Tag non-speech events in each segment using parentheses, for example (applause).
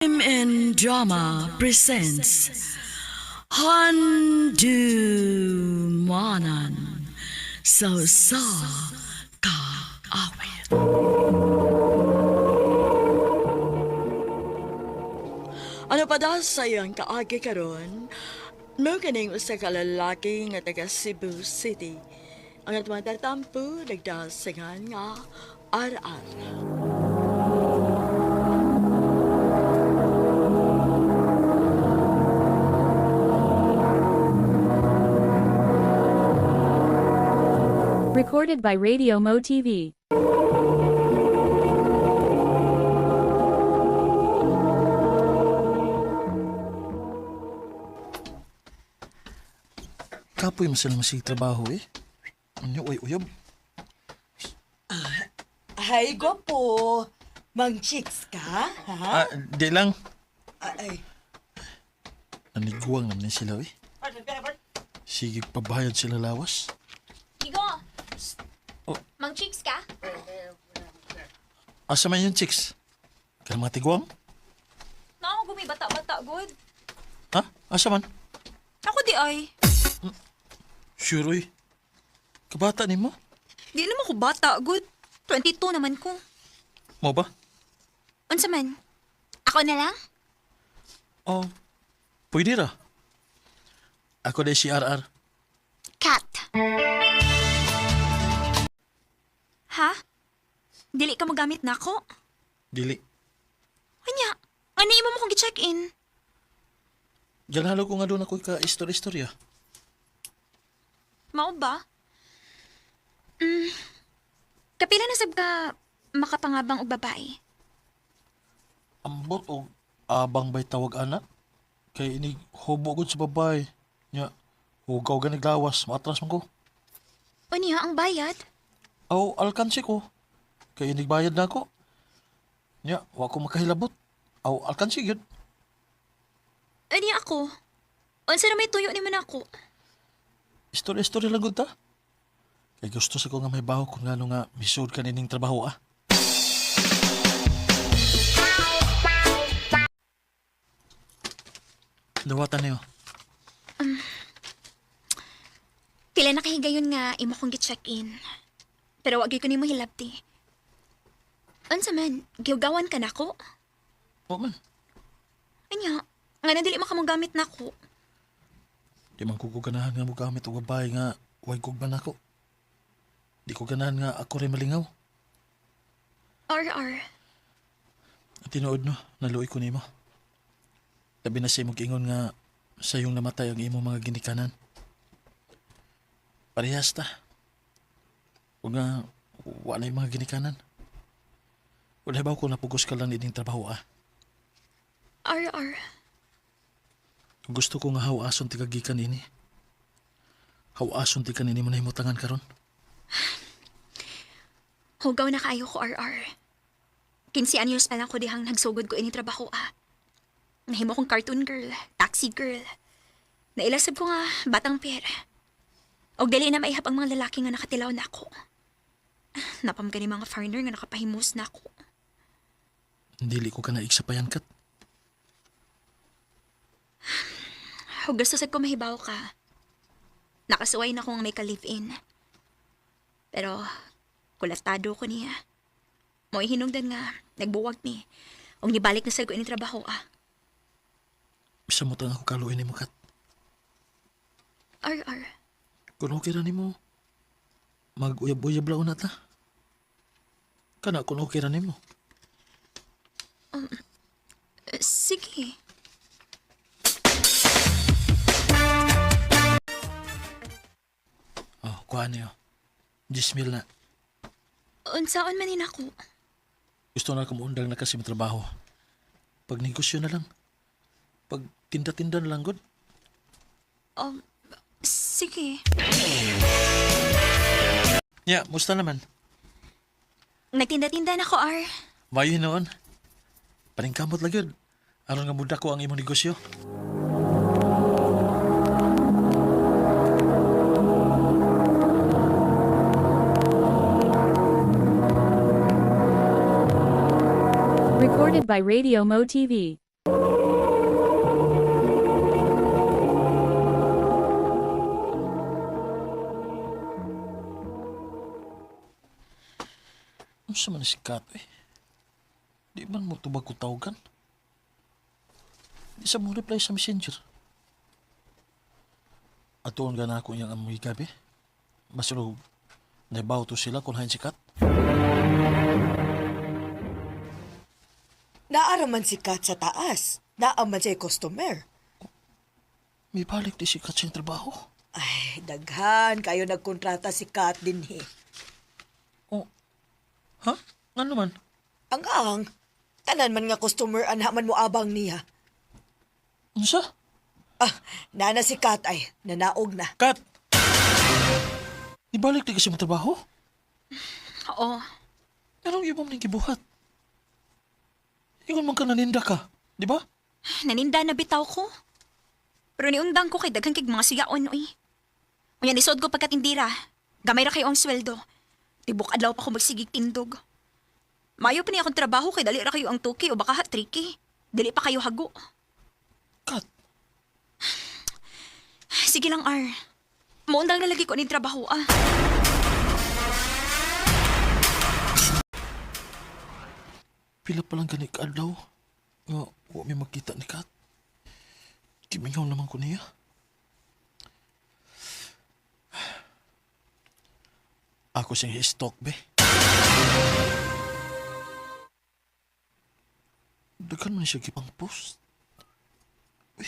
And Drama presents Handu Manan So Sa Ka Awit Ano pa daw sa iyang kaagi karon? No kaning usa ka lalaki nga taga Cebu City. Ang atong tatampo nagdasingan nga ar-ar. Recorded by Radio Mo TV. Kapoy mo sila masig trabaho eh. Ano, uy, uyab. Ay, gwapo. Mang chicks ka, ha? Ah, di lang. Ay, Naniguang naman sila eh. Sige, pabayad sila lawas. Mang chicks ka? Asa man yung chicks? Kaya mga tiguang? Nako gumi bata-bata good. Ha? Asa man? Ako di ay. Sure uy. Kabata ni mo? Di naman ko bata good. 22 naman ko. Mo ba? Unsa man? Ako na lang? Oh, pwede ra. Ako na si RR. Cat. Ha? Dili ka magamit na ako? Dili. Anya, ano mo mo kong gi-check-in? Ganhalo ko nga doon ako ka istorya-istorya. Mao ba? Mm, kapila na sab ka makapangabang og babae? Ambot o abang bay tawag anak. Kay ini hubo gud sa babay. Nya, hugaw ganig lawas. Maatras man ko. Unya ang bayad? Aw, alkansi ko. Kaya nagbayad na ako. Nya, wa ko makahilabot. Aw, alkansi yun. Ani ako? Unsa na may tuyo ni man ako? Istorya-istorya lang ta. Kay gusto sa ko nga may baho kung ngano nga misud ka nining trabaho ah. Dawatan niyo. Pila na kahigayon nga imo kong gi-check-in. Pero wag ko nimo hilabti. Unsa man, giugawan ka nako? O man, Anya, nga na dili makamong gamit nako. di man ko ko ganahan nga mo gamit og babae nga way kog man ako. Di ko ganahan nga ako rin malingaw. RR. At tinuod no, naluoy ko nimo. Labi na sa imong ingon nga sa iyong namatay ang imong mga ginikanan. Parehas ta. O nga, wala yung mga ginikanan. Wala ba ko napugos ka lang ining trabaho ah. RR. Gusto ko nga hawason ti kagikan ini. Hawason ti kanini mo na himutangan karon. Hugaw na kaayo ko RR. 15 anyos pa lang ko dihang nagsugod ko ini trabaho ah. Nahimo kong cartoon girl, taxi girl. Nailasab ko nga batang per. Og dali na maihap ang mga lalaki nga nakatilaw na ako. Napam ka ni mga foreigner nga nakapahimos na ako. Dili ko ka na iksapayan kat. Ug gusto sad ko mahibaw ka. Nakasuway na kong may ka-live-in. Pero, kulatado ko niya. Mo hinungdan nga, nagbuwag ni. Og nibalik na sad ko ini trabaho ah. Bisa mo ako kaluin ni mo kat. RR. Kung okay ra nimo, mag-uyab-uyab lang na ta. Kana kung okay ra nimo. Eh, Sige. Oh, kuha niyo. 10 mil na. Unsaon manin ako? Gusto na kumuundang na kasi mo trabaho. Pag negosyo na lang. Pag tinda-tinda na lang, good. Um, sige. Ya, musta naman? Nagtinda-tinda na ko, R. Mayo noon. Paningkamot lang yun. Aron nga muda ko ang imong negosyo. Recorded by Radio Mo TV. Sa man si Kat eh? Di man mo tubag ko tawagan? Di sa mo reply sa messenger. Atuon gana ako niyang amoy gabi. Masulog, naibaw to sila kung hain si Kat. Naaraman si Kat sa taas. Naaman siya customer. May balik di si Kat sa trabaho. Ay, daghan kayo nagkontrata si Kat din he. Ha? Nga naman? Ang ang, tanan man nga customer anhaman mo abang niya. Unsa? Ah, nana si Kat ay, nanaog na. Kat! Ibalik di kasi mo trabaho? Oo. Anong ibang ning gibuhat? Ingon man ka naninda ka, di ba? Naninda na bitaw ko. Pero niundang ko kay daghang kig mga sigaon oy. Unya nisod ko pagkatindira. Gamay ra kayo ang sweldo. Tibok adlaw pa ko magsigig tindog. Mayo pa niya akong trabaho kay dali ra kayo ang tuki o baka ha tricky. Dili pa kayo hago. Kat, (sighs) Sige lang, R. Maundang na lagi ko ni trabaho, ah. pila pa lang gani ka daw. Nga, huwag may makita ni Kat. Kimingaw naman ko niya. Ako siyang histok, be. Dagan man siya gipang post. Uy.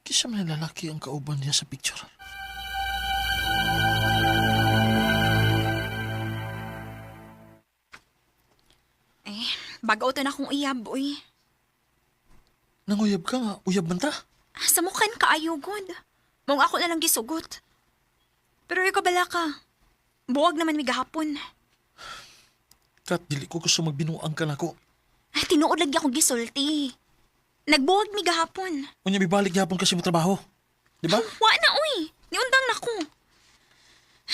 Kisa man lalaki ang kauban niya sa picture. Eh, bagaw to na akong uyab, uy. Nanguyab ka nga, uyab man ta. Sa mukhan ka ayaw, good. Mong ako na lang gisugot. Pero ikaw bala ka. Buwag naman may gahapon. Kat, dili ko gusto magbinuang ka na ko. Ay, tinuod lagi akong gisulti. Nagbuwag mi gahapon. Unya, bibalik yapon kasi mo trabaho. Di ba? Wa na, uy. Niundang na ko.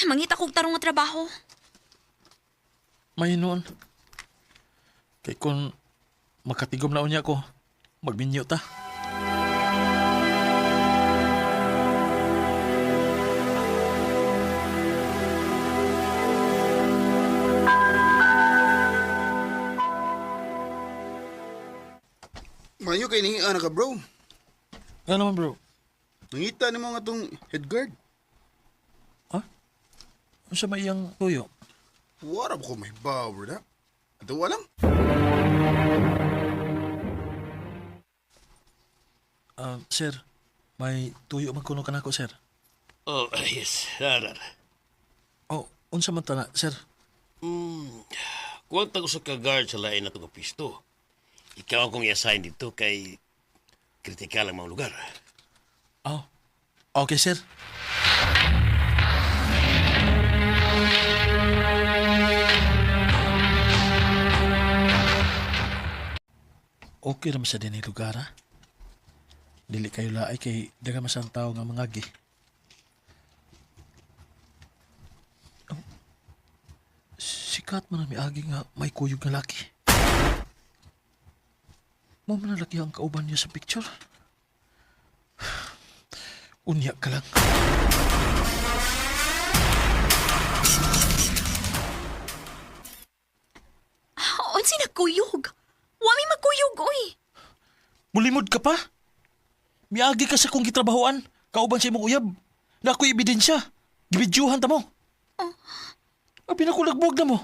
Mangita kong tarong nga trabaho. May noon. Kay kung makatigom na unya ko, magminyo ta. Mayo kay ni anak ka bro. Nga naman bro. Nangita ni mo nga tong head guard. Ha? Ano sa may iyang tuyo? Wala ko may power na. Ato walang. Ah, sir, may tuyo magkuno ka na ako, sir. Oh, yes. Narar. Oh, unsa man ta na, sir? Hmm. Kuwag tago sa ka-guard sa lain na itong pisto. Ikaw akong i-assign dito kay kritikal ang mga lugar. Oh, okay, sir. Okay naman sa din lugar, ha? Dili kayo laay kay daga masang tao nga mga gi. Oh. Sikat man ang may agi nga may kuyog nga laki. Mo man laki ang kauban niya sa picture. (sighs) Unya ka lang. Unsi nagkuyog. Wa mi magkuyog, uy. Mulimod ka pa? Miagi ka sa kong gitrabahoan. Kauban sa imong uyab. Na ako'y ebidensya. Gibidyuhan ta mo. Oh. Abi na nagbuwag na mo.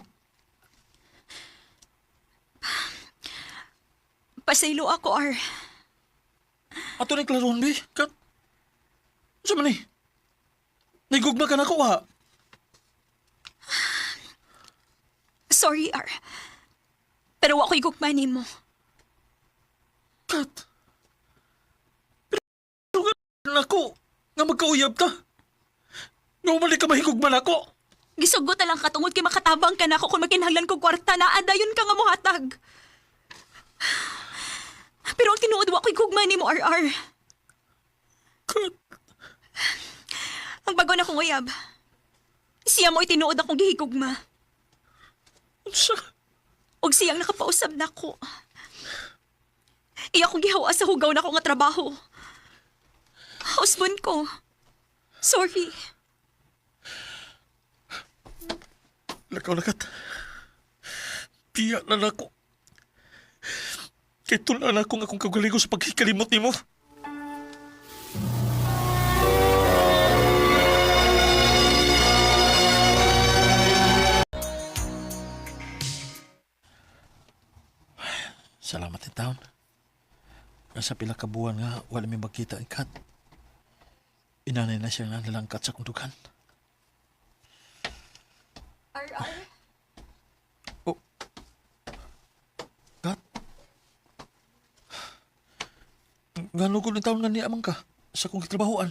Pasaylo ako, R. Ato na klaron, be. Kat. Sa man eh. Nagugma ka na ko, ha? Sorry, R. Pero wa ko'y gugmanin mo. Kat. Pero na ako. Nga magkauyab ta. Nga umalik ka mahigugman ako. Gisugot na lang katungod kay makatabang ka na ako kung makinahanglan ko kwarta na adayon ka nga muhatag. Wa ko'y gugmanin mo, RR. Kat. Ang bago na kong uyab. Siya mo itinuod akong gihigugma. Unsa? Og siyang nakapausab na ko. Iya kong gihawa sa hugaw na ko nga trabaho. Husband ko. Sorry. Lakaw lakat. Piya na nako. Kay tulaan ako nga akong kagalingo sa pagkikalimot ni mo. Salamat in taon. Nasa pila ka buwan nga, wala may magkita ang kat. Inanay na siya nga nalangkat sa kundukan. RR? Oh. Gano'n ko ng taon nga niya amang ka sa kong kitrabahoan.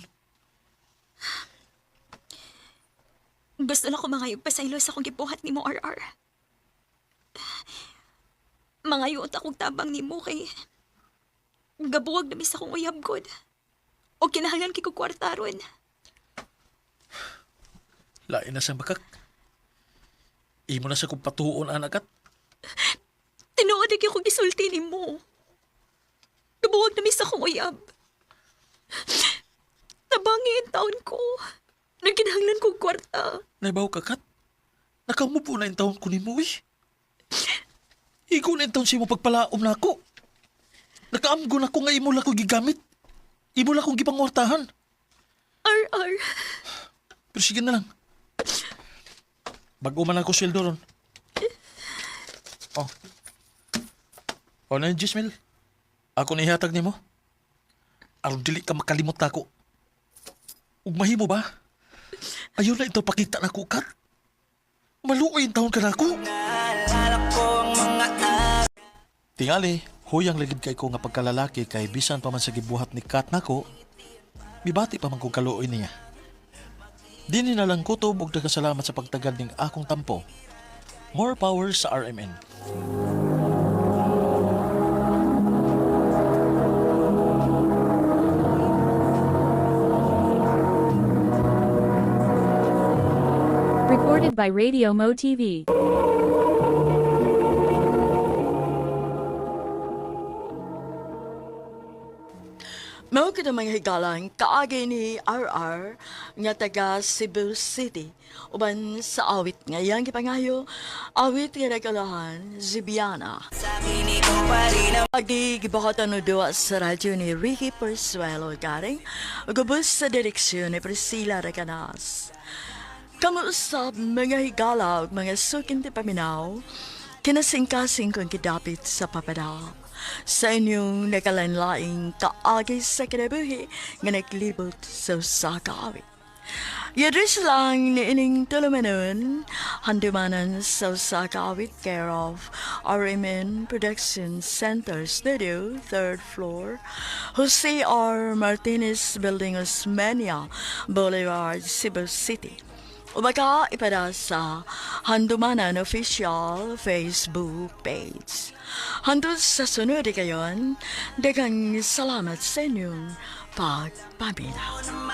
Gusto na ko mga pasaylo sa akong gibuhat ni mo, RR. Mga yuot akong tabang ni mo kay... Gabuwag na sa akong uyab god. O kinahanglan kay ko kwartaron. Lain na sa bakak. Imo na sa kong patuon anak at Tinuod na ko gisulti ni mo. Gabuwag na sa akong uyab. Tabangin taon ko. Nagkinahanglan kong kwarta. naibaw ka kat. Nakamupo na yung taon ko ni mo eh. Igo na yung taon siya mo pagpalaom na ako. Nakaamgo na ko nga imo ko gigamit. Imo lang kong gipangwartahan. RR. Pero sige na lang. Bago man ako sweldo ron. Oh. Oh, na yung Jismel. Ako na ihatag ni mo. Aron dili ka makalimot ako. Ug mahimo ba? Ayaw na ito pakita na ko, Kat. Maluoy yung taon ka na ako. Tingali, huyang ligid kay ko nga pagkalalaki kay bisan pa man sa gibuhat ni Kat nako, Bibati pa man kong kaluoy niya. Di ni nalang kutob og salamat sa pagtagad ning akong tampo. More power sa RMN. Recorded by Radio Mo TV. Mao kita mga higalang kaagay ni RR nga taga Cebu City uban sa awit nga iyang gipangayo awit nga nagkalahan Zibiana. Agi gibakatan no duwa sa radyo ni Ricky Persuelo garing gubos sa direksyon ni Priscilla Recanas. Kamuusap mga higala mga sukin ti paminaw kinasingkasing kong kidapit sa papadal sa inyong nakalanlaing kaagay sa kinabuhi nga naglibot sa sakawit. Yadris lang ni ining tulumanon, handumanan sa sakawit care of RMN Production Center Studio, third floor, Jose R. Martinez Building, Osmeña, Boulevard, Cebu City. Baka ipada sa Handumanan Official Facebook page. Handod sa sunod kayon, dagang salamat sa inyong pagpaminaw.